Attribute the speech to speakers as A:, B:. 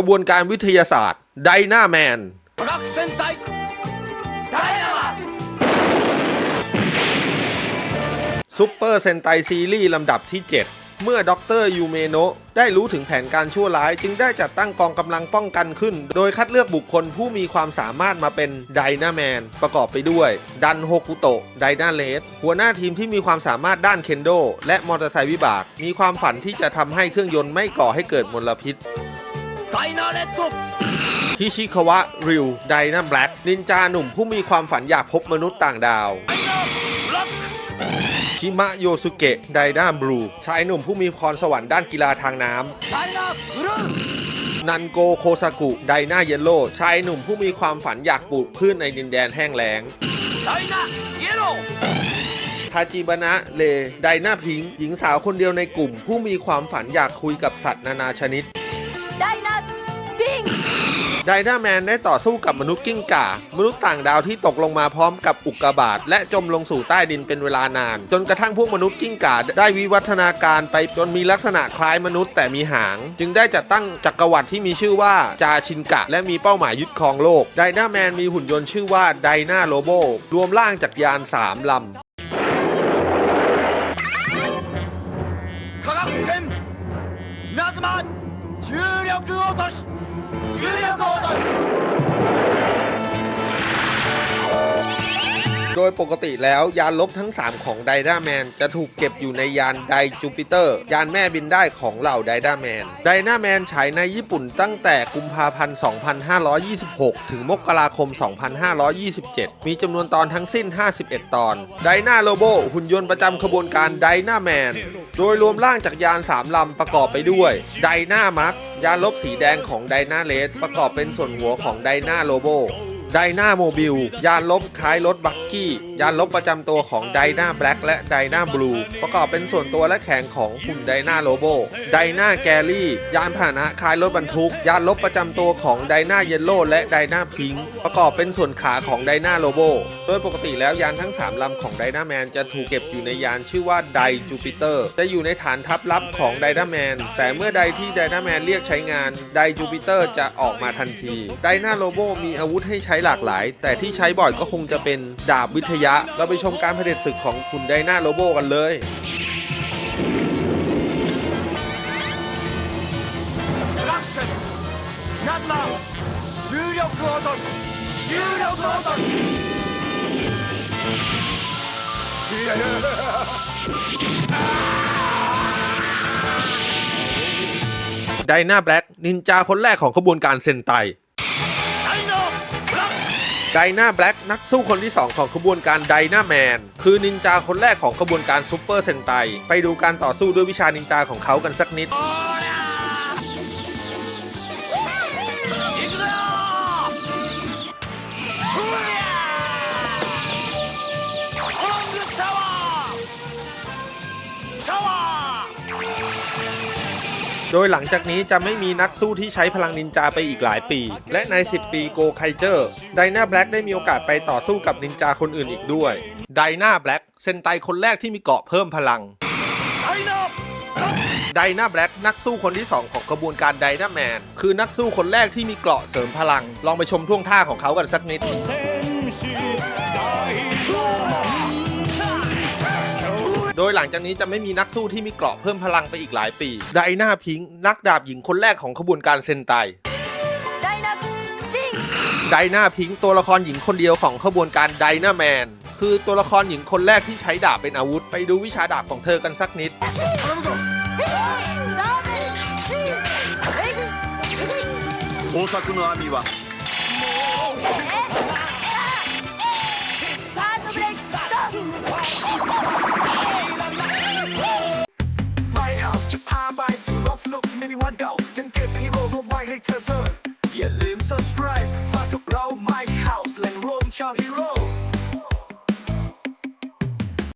A: ขบวนการวิทยาศาสตร์ ไดนาแมนซูเปอร์เซนไตซีรีส์ลำดับที่ 7 เมื่อด็อกเตอร์ยูเมโนะได้รู้ถึงแผนการชั่วร้าย จึงได้จัดตั้งกองกำลังป้องกันขึ้น โดยคัดเลือกบุคคลผู้มีความสามารถมาเป็นไดนาแมน ประกอบไปด้วย ดันโฮกุโตะไดนาเลสหัวหน้าทีมที่มีความสามารถด้านเคนโด และมอเตอร์ไซค์วิบาก มีความฝันที่จะทำให้เครื่องยนต์ไม่ก่อให้เกิดมลพิษ
B: ฟนอเลตุ
A: ฮิชิคาวะ ริว ไดนาแบล็กนินจาหนุ่มผู้มีความฝันอยากพบมนุษย์ต่างดาว ชิมะโยสุเกะ ไดนาบลู ชายหนุ่มผู้มีพรสวรรค์ด้านกีฬาทางน้ำนันโกโคซากุ ไดนาเยลโล ชายหนุ่มผู้มีความฝันอยากปลูกพืชในดินแดนแห้งแล้ง
B: ไดนาเยลโล
A: ทาจิบนะ เล ไดนาพิง หญิงสาวคนเดียวในกลุ่ม ผู้มีความฝันอยากคุยกับสัตว์นานาชนิด
C: ไดน
A: ไดนาแมนได้ต่อสู้กับมนุษย์กิ้งก่า มนุษย์ต่างดาวที่ตกลงมาพร้อมกับอุกกาบาตและจมลงสู่ใต้ดินเป็นเวลานาน จนกระทั่งพวกมนุษย์กิ้งก่าได้วิวัฒนาการไปจนมีลักษณะคล้ายมนุษย์แต่มีหาง จึงได้จัดตั้งจักรวรรดิที่มีชื่อว่าจาชินกะ และมีเป้าหมายยึดครองโลก ไดนาแมนมีหุ่นยนต์ชื่อว่าไดนาโลโบรวมร่างจากยานสามลำ
B: 科学戦稲妻 重力落とし重力落とし
A: โดยปกติแล้วยานลบทั้ง 3 ของไดด้าแมนจะถูกเก็บอยู่ในยานไดจูปิเตอร์ ยานแม่บินได้ของเหล่าไดด้าแมน ไดด้าแมนฉายในญี่ปุ่นตั้งแต่กุมภาพันธ์ 2526 ถึงมกราคม 2527 มีจำนวนตอนทั้งสิ้น 51 ตอน ไดนาโลโบหุ่นยนต์ประจำขบวนการไดนาแมน โดยรวมร่างจากยาน3ลำประกอบไปด้วย ไดนามาร์กยานลบสีแดงของไดนาเลสประกอบเป็นส่วนหัวของไดนาโลโบไดนาโมบิลยานลบคล้ายรถบักกี้ยานลบประจำตัวของไดนาแบล็กและไดนาบลูประกอบเป็นส่วนตัวและแขนของหุ่นไดนาโลโบไดนาแกรี่ ยานพาหนะคล้ายรถบรรทุก ยานลบประจำตัวของไดนาเยลโล่และไดนาพิงค์ประกอบเป็นส่วนขาของไดนาโลโบโดยปกติแล้วยานทั้ง 3ลำของไดนาแมนจะถูกเก็บอยู่ในยานชื่อว่าไดจูปิเตอร์จะอยู่ในฐานทัพลับของไดนาแมนแต่เมื่อใดที่ไดนาแมนเรียกใช้งานไดจูปิเตอร์จะออกมาทันทีไดนาโลโบมีอาวุธให้ใช้หลากหลาย แต่ที่ใช้บ่อยก็คงจะเป็นดาบวิทยาะ เราไปชมการเผด็จศึกของคุณไดนาโลโบกันเลยไดนาแบล็กนินจาคนแรกของขบวนการเซนไต ไดนาแบล็กนักสู้คนที่ 2 ของขบวนการไดนาแมน คือนินจาคนแรกของขบวนการซูเปอร์เซนไต ไปดูการต่อสู้ด้วยวิชานินจาของเขากันสักนิด โดยหลังจากนี้จะไม่มีนักสู้ที่ใช้พลังนินจาไปอีกหลายปี และใน 10 ปีโกไคเจอร์ไดนาแบล็กได้มีโอกาสไปต่อสู้กับนินจาคนอื่นอีกด้วย ไดนาแบล็กเซนไตคนแรกที่มีเกาะเพิ่มพลัง ไดนาแบล็กนักสู้คนที่ 2 ของกระบวนการไดนาแมน คือนักสู้คนแรกที่มีเกราะเสริมพลัง ลองไปชมท่วงท่าของเขากันสักนิด โดยหลังจากนี้จะไม่มีนักสู้ที่มีเกราะเพิ่มพลังไปอีกหลายปี ไดนาพิงค์นักดาบหญิงคนแรกของขบวนการเซนไตไดนาพิงค์ตัวละครหญิงคนเดียวของขบวนการไดนาแมนคือตัวละครหญิงคนแรกที่ใช้ดาบเป็นอาวุธ ไปดูวิชาดาบของเธอกันสักนิด
D: โคซักุโนะมิวะ ให้เธอเธออย่าลืม subscribe มากับเรา My House แหล่งรวมชาวฮีโร่